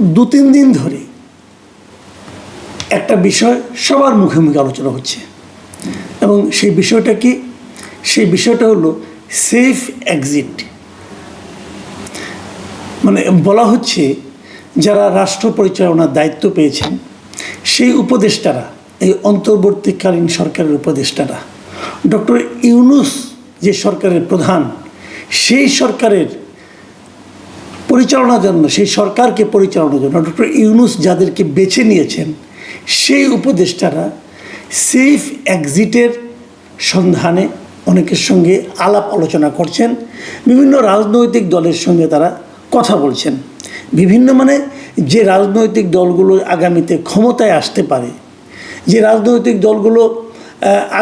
দু, তিন দিন ধরে একটা বিষয় সবার মুখে মুখে আলোচনা হচ্ছে। এবং সেই বিষয়টা কি? সেই বিষয়টা হলো সেফ এক্সিট মানে বলা হচ্ছে যারা রাষ্ট্র পরিচালনার দায়িত্ব পেয়েছেন, সেই উপদেষ্টারা, এই অন্তর্বর্তীকালীন সরকারের উপদেষ্টারা, ডক্টর ইউনুস যে সরকারের প্রধান, সেই সরকারের পরিচালনার জন্য, সেই সরকারকে পরিচালনার জন্য, ডক্টর ইউনুস যাদেরকে বেছে নিয়েছেন, সেই উপদেষ্টারা সেফ এক্সিটের সন্ধানে অনেকের সঙ্গে আলাপ আলোচনা করছেন, বিভিন্ন রাজনৈতিক দলের সঙ্গে তারা কথা বলছেন। বিভিন্ন মানে যে রাজনৈতিক দলগুলো আগামীতে ক্ষমতায় আসতে পারে, যে রাজনৈতিক দলগুলো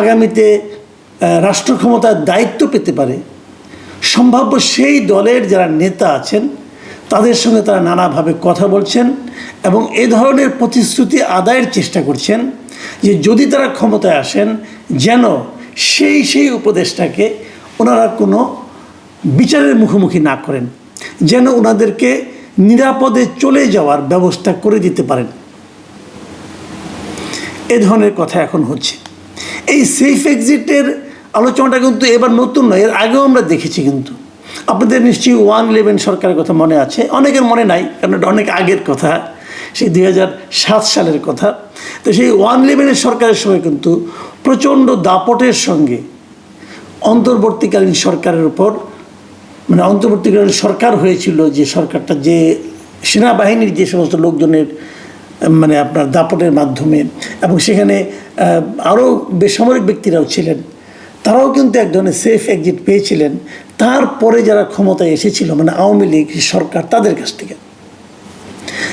আগামীতে রাষ্ট্র ক্ষমতার দায়িত্ব পেতে পারে, সম্ভাব্য সেই দলের যারা নেতা আছেন তাদের সঙ্গে তারা নানাভাবে কথা বলছেন এবং এ ধরনের প্রতিশ্রুতি আদায়ের চেষ্টা করছেন যে যদি তারা ক্ষমতায় আসেন, যেন সেই সেই উপদেশটাকে ওনারা কোনো বিচারের মুখোমুখি না করেন, যেন ওনাদেরকে নিরাপদে চলে যাওয়ার ব্যবস্থা করে দিতে পারেন। এ ধরনের কথা এখন হচ্ছে। এই সেফ এক্সিটের আলোচনাটা কিন্তু এবার নতুন নয়, এর আগেও আমরা দেখেছি কিন্তু। আপনাদের নিশ্চয়ই ওয়ান ইলেভেন সরকারের কথা মনে আছে। অনেকের মনে নাই, কারণ এটা অনেক আগের কথা, সেই দুই সালের কথা। তো সেই ওয়ান ইলেভেনের সরকারের সময় কিন্তু প্রচণ্ড দাপটের সঙ্গে অন্তর্বর্তীকালীন সরকারের উপর মানে অন্তর্বর্তীকালীন সরকার হয়েছিল যে সরকারটা, যে সেনাবাহিনীর যে সমস্ত লোকজনের মানে আপনার দাপটের মাধ্যমে, এবং সেখানে আরও বেসামরিক ব্যক্তিরাও ছিলেন। তারাও কিন্তু এক ধরনের সেফ এক্সিট পেয়েছিলেন। তারপরে যারা ক্ষমতায় এসেছিল মানে আওয়ামী লীগ, সরকার, তাদের কাছ থেকে।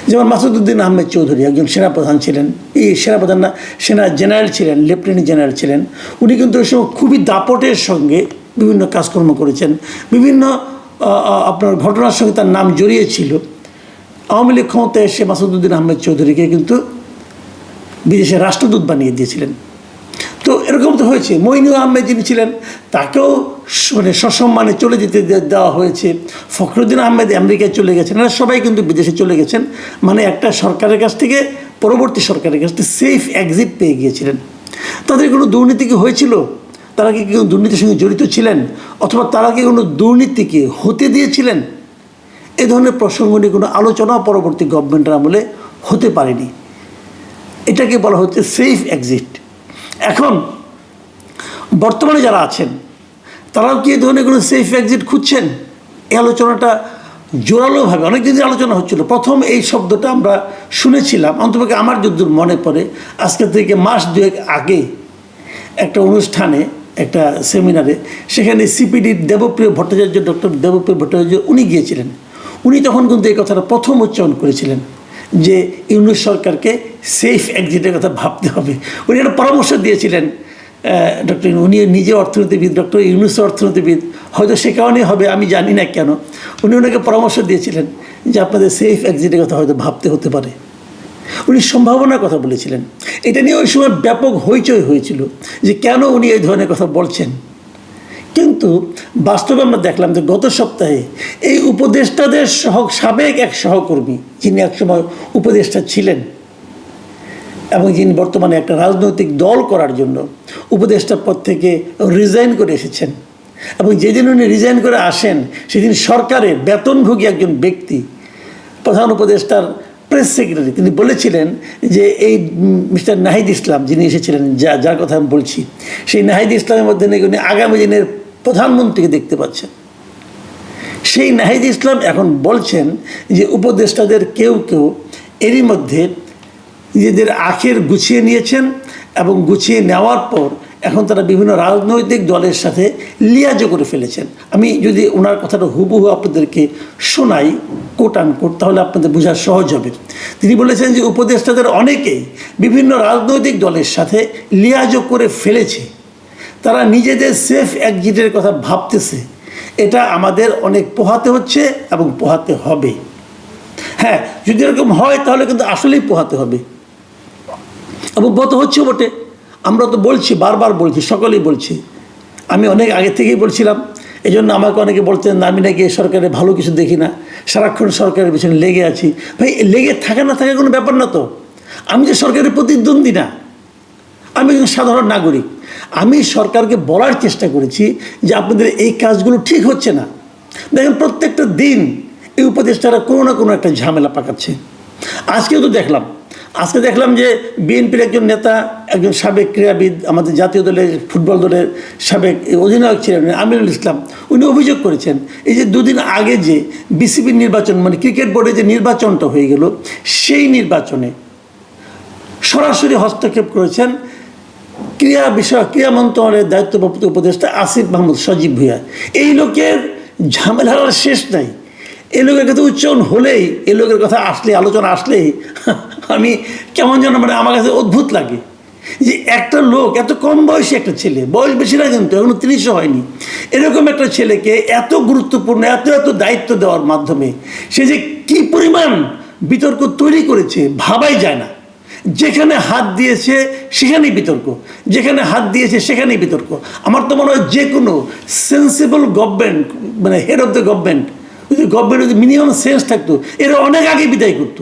যেমন মাসুদুদ্দিন আহমেদ চৌধুরী একজন সেনাপ্রধান ছিলেন। এই সেনাপ্রধান না সেনা জেনারেল ছিলেন, লেফটেন্যান্ট জেনারেল ছিলেন। উনি কিন্তু ওই সময় খুবই দাপটের সঙ্গে বিভিন্ন কাজকর্ম করেছেন। বিভিন্ন আপনার ঘটনার সঙ্গে তার নাম জড়িয়েছিল আওয়ামী লীগ ক্ষমতায় এসে মাসুদুদ্দিন আহমেদ চৌধুরীকে কিন্তু বিদেশে রাষ্ট্রদূত বানিয়ে দিয়েছিলেন। তো এরকম তো হয়েছে। মইনুল আহমেদ যিনি ছিলেন তাকেও মানে সসম্মানে চলে যেতে দেওয়া হয়েছে। ফখরুদ্দিন আহমেদ আমেরিকায় চলে গেছেন। এরা সবাই কিন্তু বিদেশে চলে গেছেন। মানে একটা সরকারের কাছ থেকে পরবর্তী সরকারের কাছ থেকে সেফ এক্সিট পেয়ে গিয়েছিলেন। তাদের কোনো দুর্নীতি কি হয়েছিল? তারা কি কোনো দুর্নীতির সঙ্গে জড়িত ছিলেন? অথবা তারা কি কোনো দুর্নীতিকে হতে দিয়েছিলেন? এ ধরনের প্রসঙ্গ নিয়ে কোনো আলোচনা পরবর্তী গভর্নমেন্টের আমলে হতে পারেনি। এটাকে বলা হচ্ছে সেফ এক্সিট এখন বর্তমানে যারা আছেন, তারাও কি এই ধরনের কোনো সেফ এক্সিট খুঁজছেন? এই আলোচনাটা জোরালোভাবে অনেক দিন আলোচনা হচ্ছিল। প্রথম এই শব্দটা আমরা শুনেছিলাম, অন্তপক্ষে আমার যদ্দূর মনে পড়ে, আজকে থেকে মাস দুয়েক আগে একটা অনুষ্ঠানে, একটা সেমিনারে, সেখানে সিপিডি দেবপ্রিয় ভট্টাচার্য, ডক্টর দেবপ্রিয় ভট্টাচার্য উনি গিয়েছিলেন। উনি তখন কিন্তু এই কথাটা প্রথম উচ্চারণ করেছিলেন যে ইউনুস সরকারকে সেফ এক্সিটের কথা ভাবতে হবে। উনি একটা পরামর্শ দিয়েছিলেন ডক্টর উনি নিজে অর্থনীতিবিদ, ডক্টর ইউনুস অর্থনীতিবিদ। হয়তো সে কারণেই হবে, আমি জানি না কেন। উনি ওনাকে পরামর্শ দিয়েছিলেন যে আপনাদের সেফ এক্সিটের কথা হয়তো ভাবতে হতে পারে। উনি সম্ভাবনার কথা বলেছিলেন। এটা নিয়ে ওই সময় ব্যাপক হইচই হয়েছিল যে কেন উনি এই ধরনের কথা বলছেন। কিন্তু বাস্তবে আমরা দেখলাম যে গত সপ্তাহে এই উপদেষ্টাদের সহ, সাবেক এক সহকর্মী, যিনি একসময় উপদেষ্টা ছিলেন এবং যিনি বর্তমানে একটা রাজনৈতিক দল করার জন্য উপদেষ্টার পদ থেকে রিজাইন করে এসেছেন। এবং যেদিন উনি রিজাইন করে আসেন, সেদিন সরকারের বেতনভোগী একজন ব্যক্তি, প্রধান উপদেষ্টার প্রেস সেক্রেটারি তিনি বলেছিলেন যে এই মিস্টার নাহিদ ইসলাম যিনি এসেছিলেন, যা, যার কথা আমি বলছি, সেই নাহিদ ইসলামের মধ্যে নাকি উনি আগামী দিনের প্রধানমন্ত্রীকে দেখতে পাচ্ছেন। সেই নাহিদ ইসলাম এখন বলছেন যে উপদেষ্টাদের কেউ কেউ এরই মধ্যে নিজেদের আখের গুছিয়ে নিয়েছেন এবং গুছিয়ে নেওয়ার পর এখন তারা বিভিন্ন রাজনৈতিক দলের সাথে লিয়াজও করে ফেলেছেন। আমি যদি ওনার কথাটা হুবহু আপনাদেরকে শোনাই কোট কোট তাহলে আপনাদের বোঝা সহজ হবে। তিনি বলেছেন যে উপদেষ্টাদের অনেকেই বিভিন্ন রাজনৈতিক দলের সাথে লিয়াজও করে ফেলেছে। তারা নিজেদের সেফ একজিটের কথা ভাবতেছে। এটা আমাদের অনেক পোহাতে হচ্ছে এবং পোহাতে হবে। হ্যাঁ যদি এরকম হয় তাহলে কিন্তু আসলেই পোহাতে হবে। এবং গত হচ্ছে বটে। আমরা তো বলছি, বারবার বলছি, সকলেই বলছি। আমি অনেক আগে থেকেই বলছিলাম এই জন্য আমাকে অনেকে বলতেন আমি নাকি এই সরকারের ভালো কিছু দেখি না। সারাক্ষণ সরকারের পিছনে লেগে আছি। ভাই, লেগে থাকা না থাকা কোনো ব্যাপার না তো। আমি যে সরকারের প্রতিদ্বন্দ্বী না, আমি একজন সাধারণ নাগরিক। আমি সরকারকে বলার চেষ্টা করেছি যে আপনাদের এই কাজগুলো ঠিক হচ্ছে না। দেখেন, প্রত্যেকটা দিন এই উপদেষ্টারা কোনো না কোনো একটা ঝামেলা পাকাচ্ছে। আজকেও তো দেখলাম আজকে দেখলাম যে বিএনপির একজন নেতা, একজন সাবেক ক্রীড়াবিদ, আমাদের জাতীয় দলের, ফুটবল দলের সাবেক অধিনায়ক ছিলেন আমিরুল ইসলাম। উনি অভিযোগ করেছেন, এই যে দুদিন আগে যে বিসিবির নির্বাচন মানে ক্রিকেট বোর্ডে যে নির্বাচনটা হয়ে গেল, সেই নির্বাচনে সরাসরি হস্তক্ষেপ করেছেন ক্রীড়া বিষয় ক্রীড়া মন্ত্রণালয়ের দায়িত্বপ্রাপ্ত উপদেষ্টা আসিফ মাহমুদ সজীব ভুইয়া। এই লোকের ঝামেলার শেষ নাই। এই লোকের কাছে উচ্চারণ হলেই, এই লোকের কথা আসলে আলোচনা আসলেই আমি কেমন যেন মানে আমার কাছে অদ্ভুত লাগে যে একটা লোক, এত কম বয়সী একটা ছেলে, বয়স বেশি না কিন্তু এখনও তিরিশও হয়নি, এরকম একটা ছেলেকে এত গুরুত্বপূর্ণ, এত এত দায়িত্ব দেওয়ার মাধ্যমে সে যে কী পরিমাণ বিতর্ক তৈরি করেছে ভাবাই যায় না। যেখানে হাত দিয়েছে সেখানেই বিতর্ক, যেখানে হাত দিয়েছে সেখানেই বিতর্ক। আমার তো মনে হয় যে কোনো সেন্সিবল গভর্নমেন্ট মানে হেড অফ দ্য গভর্নমেন্ট যদি গভর্নমেন্ট যদি মিনিমাম সেন্স থাকতো, এরা অনেক আগে বিদায় করতো।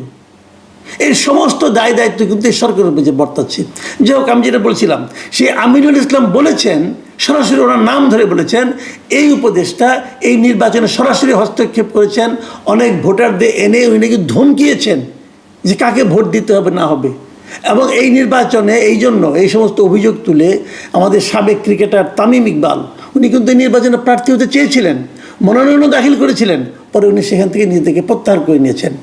এই সমস্ত দায় দায়িত্ব কিন্তু সরকারের উপর বর্তাচ্ছে। যাই হোক, আমি যেটা বলছিলাম সে আমিনুল ইসলাম বলেছেন, সরাসরি ওনার নাম ধরে বলেছেন, এই উপদেশটা এই নির্বাচনে সরাসরি হস্তক্ষেপ করেছেন, অনেক ভোটারদের এনে উনি নাকি ধমকিয়েছেন যে কাকে ভোট দিতে হবে, না হবে। এবং এই নির্বাচনে এই জন্য এই সমস্ত অভিযোগ তুলে আমাদের সাবেক ক্রিকেটার তামিম ইকবাল, উনি কিন্তু নির্বাচনে প্রার্থী হতে চেয়েছিলেন, মনোনয়নও দাখিল করেছিলেন, পরে উনি সেখান থেকে নিজেকে প্রত্যাহার করে নিয়েছেন।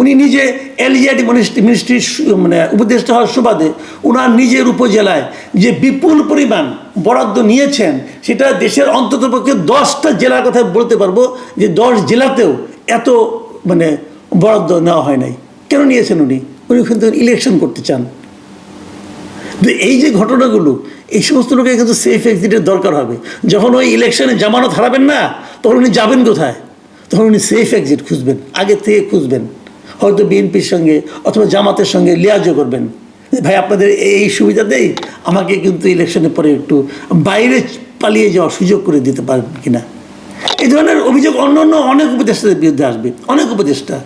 উনি নিজে এলজিআইডি মিনিস্ট্রির মানে উপদেষ্টা হওয়ার সুবাদে ওনার নিজের উপজেলায় যে বিপুল পরিমাণ বরাদ্দ নিয়েছেন, সেটা দেশের অন্ততপক্ষে দশটা জেলার কথা বলতে পারব যে দশ জেলাতেও এত মানে বরাদ্দ নেওয়া হয় নাই। কেন নিয়েছেন উনি? উনি কিন্তু ইলেকশন করতে চান। তো এই যে ঘটনাগুলো, এই সমস্ত লোকের কিন্তু সেফ এক্সিটের দরকার হবে। যখন ওই ইলেকশনে জামানত হারাবেন না, তখন উনি যাবেন কোথায়? তখন উনি সেফ এক্সিট খুঁজবেন, আগে থেকে খুঁজবেন। হয়তো বিএনপির সঙ্গে অথবা জামাতের সঙ্গে লিয়াজও করবেন। ভাই, আপনাদের এই সুবিধা দেই? আমাকে কিন্তু ইলেকশনের পরে একটু বাইরে পালিয়ে যাওয়ার সুযোগ করে দিতে পারেন কিনা? এই ধরনের অভিযোগ অন্য অন্য অনেক উপদেষ্টাদের বিরুদ্ধে আসবে। অনেক উপদেষ্টা।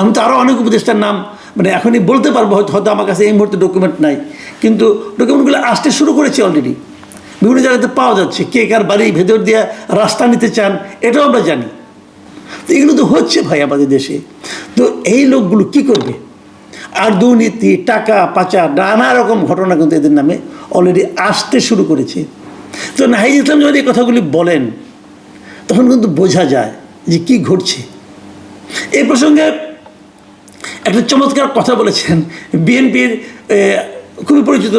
আমি তো আরও অনেক উপদেষ্টার নাম মানে এখনই বলতে পারব, হয়তো হয়তো আমার কাছে এই মুহূর্তে ডকুমেন্ট নাই। কিন্তু ডকুমেন্টগুলো আসতে শুরু করেছে অলরেডি বিভিন্ন জায়গাতে পাওয়া যাচ্ছে, কে কার বাড়ি, ভেতর দিয়ে রাস্তা নিতে চান, এটাও আমরা জানি। তো এগুলো তো হচ্ছে ভাই আমাদের দেশে। তো এই লোকগুলো কি করবে? আর দুর্নীতি, টাকা পাচার, নানা রকম ঘটনা কিন্তু এদের নামে অলরেডি আসতে শুরু করেছে। তো নাহিদ ইসলাম যখন এই কথাগুলি বলেন, তখন কিন্তু বোঝা যায় যে কি ঘটছে। এই প্রসঙ্গে একটা চমৎকার কথা বলেছেন। বিএনপির খুবই পরিচিত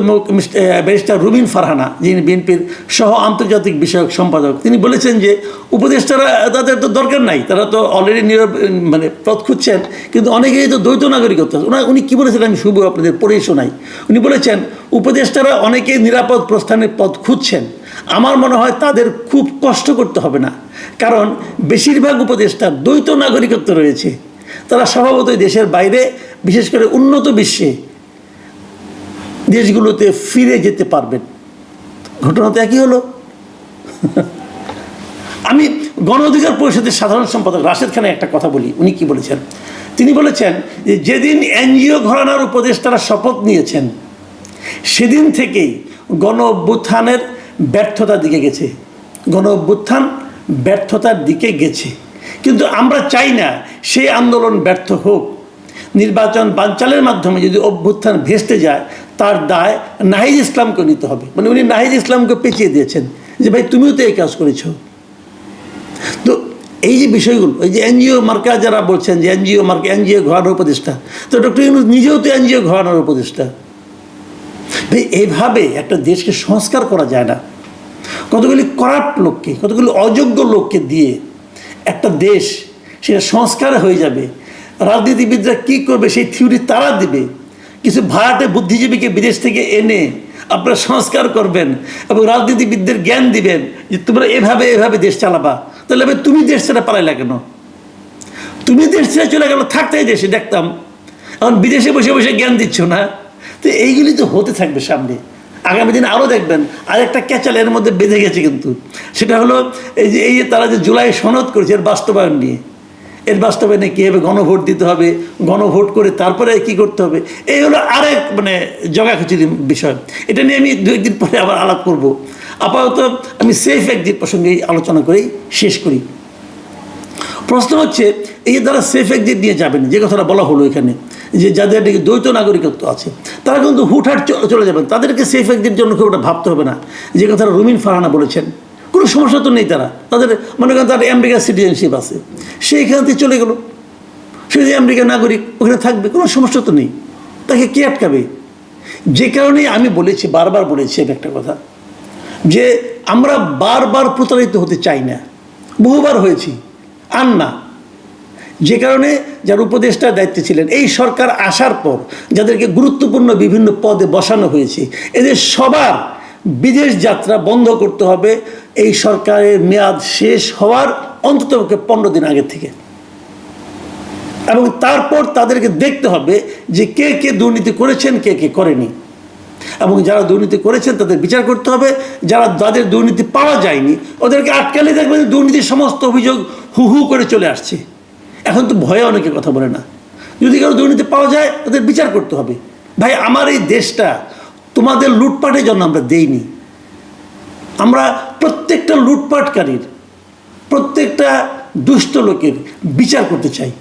ব্যারিস্টার রুবিন ফারহানা, যিনি বিএনপির সহ আন্তর্জাতিক বিষয়ক সম্পাদক। তিনি বলেছেন যে, উপদেষ্টারা তাদের তো দরকার নাই, তারা তো অলরেডি নীরব মানে পথ খুঁজছেন, কিন্তু অনেকেই তো দ্বৈত নাগরিকত্ব। ওনার উনি কী বলেছেন আমি শুভ আপনাদের পড়ে শোনাই। উনি বলেছেন, উপদেষ্টারা অনেকেই নিরাপদ প্রস্থানের পথ খুঁজছেন। আমার মনে হয় তাদের খুব কষ্ট করতে হবে না। কারণ, বেশিরভাগ উপদেষ্টার দ্বৈত নাগরিকত্ব রয়েছে। তারা স্বভাবতই দেশের বাইরে, বিশেষ করে উন্নত বিশ্বে। দেশগুলোতে ফিরে যেতে পারবেন। ঘটনা তো একই হলো। আমি গণ অধিকার পরিষদের সাধারণ সম্পাদক রাশেদ খানের একটা কথা বলি, উনি কি বলেছেন? তিনি বলেছেন যে যেদিন এনজিও ঘরানার উপদেষ্টারা শপথ নিয়েছেন, সেদিন থেকেই গণ অভ্যুত্থানের ব্যর্থতার দিকে গেছে। গণ অভ্যুত্থান ব্যর্থতার দিকে গেছে। কিন্তু আমরা চাই না সেই আন্দোলন ব্যর্থ হোক। নির্বাচন বানচালের মাধ্যমে যদি অভ্যুত্থান ভেস্তে যায় তার দায় নাহিদ ইসলামকে নিতে হবে। মানে উনি নাহিদ ইসলামকে পেঁচিয়ে দিয়েছেন যে, ভাই, তুমিও তো এই কাজ করেছ। তো এই যে বিষয়গুলো, এই যে এনজিও মার্কা যারা বলছেন যে, এনজিও মার্কা, এনজিও ঘরানোর উপদেষ্টা। তো ডক্টর ইউনুস নিজেও তো এনজিও ঘরানোর উপদেষ্টা। ভাই, এইভাবে একটা দেশকে সংস্কার করা যায় না। কতগুলি করাপ্ট লোককে, কতগুলি অযোগ্য লোককে দিয়ে একটা দেশ সেটা সংস্কার হয়ে যাবে। রাজনীতিবিদরা কী করবে, সেই থিওরি তারা দিবে। কিছু ভাড়াটে বুদ্ধিজীবীকে বিদেশ থেকে এনে আপনারা সংস্কার করবেন এবং রাজনীতিবিদদের জ্ঞান দিবেন যে তোমরা এভাবে এভাবে দেশ চালাবা। তাহলে এবার তুমি দেশ ছেড়ে পালাইলা কেন? তুমি দেশ ছেড়ে চলে গেল থাকতেই দেশে, দেখতাম। এখন বিদেশে বসে বসে জ্ঞান দিচ্ছ না। তো এইগুলি তো হতে থাকবে সামনে। আগামী দিনে আরও দেখবেন, আরেকটা ক্যাচাল এর মধ্যে বেঁধে গেছে কিন্তু। সেটা হলো এই যে এই যে তারা যে জুলাই সনদ করেছে এর বাস্তবায়ন নিয়ে। এর বাস্তবায়নে কী হবে গণভোট দিতে হবে, গণভোট করে তারপরে কি করতে হবে? এই হলো আরেক মানে জগাখিচুরি বিষয়। এটা নিয়ে আমি দু একদিন পরে আবার আলাপ করব। আপাতত আমি সেফ একদিন প্রসঙ্গে আলোচনা করেই শেষ করি। প্রশ্ন হচ্ছে, এই দ্বারা সেফ এক্সিট নিয়ে যাবেন, যে কথাটা বলা হলো এখানে, যে যাদের নাকি দ্বৈত নাগরিকত্ব আছে, তারা কিন্তু হুটহাট চলে যাবেন। তাদেরকে সেফ এক্সিট জন্য খুব একটা ভাবতে হবে না। যে কথাটা রুমিন ফারহানা বলেছেন কোনো সমস্যা তো নেই তারা। তাদের মনে করেন তাদের আমেরিকার সিটিজেনশিপ আছে। সেইখান থেকে চলে গেল। সে যে আমেরিকার নাগরিক, ওখানে থাকবে, কোনো সমস্যা তো নেই। তাকে কে আটকাবে? যে কারণে আমি বলেছি, বারবার বলেছি আমি একটা কথা, যে আমরা বারবার প্রতারিত হতে চাই না। বহুবার হয়েছি, আর না। যে কারণে যার উপদেষ্টা দায়িত্বে ছিলেন, এই সরকার আসার পর যাদেরকে গুরুত্বপূর্ণ বিভিন্ন পদে বসানো হয়েছে, এদের সবার বিদেশ যাত্রা বন্ধ করতে হবে। এই সরকারের মেয়াদ শেষ হওয়ার অন্ততপক্ষে পনেরো দিন আগে থেকে। এবং তারপর তাদেরকে দেখতে হবে যে কে কে দুর্নীতি করেছেন, কে কে করেনি। এবং যারা দুর্নীতি করেছেন, তাদের বিচার করতে হবে। যারা যাদের দুর্নীতি পাওয়া যায়নি, ওদেরকে আটকালে দেখবেন দুর্নীতির সমস্ত অভিযোগ হু হু করে চলে আসছে। এখন তো ভয়ে অনেকে কথা বলে না। যদি কারও দুর্নীতি পাওয়া যায়, তাদের বিচার করতে হবে। ভাই, আমার এই দেশটা তোমাদের লুটপাটের জন্য আমরা দেইনি। আমরা প্রত্যেকটা লুটপাটকারীর প্রত্যেকটা দুষ্ট লোকের বিচার করতে চাই।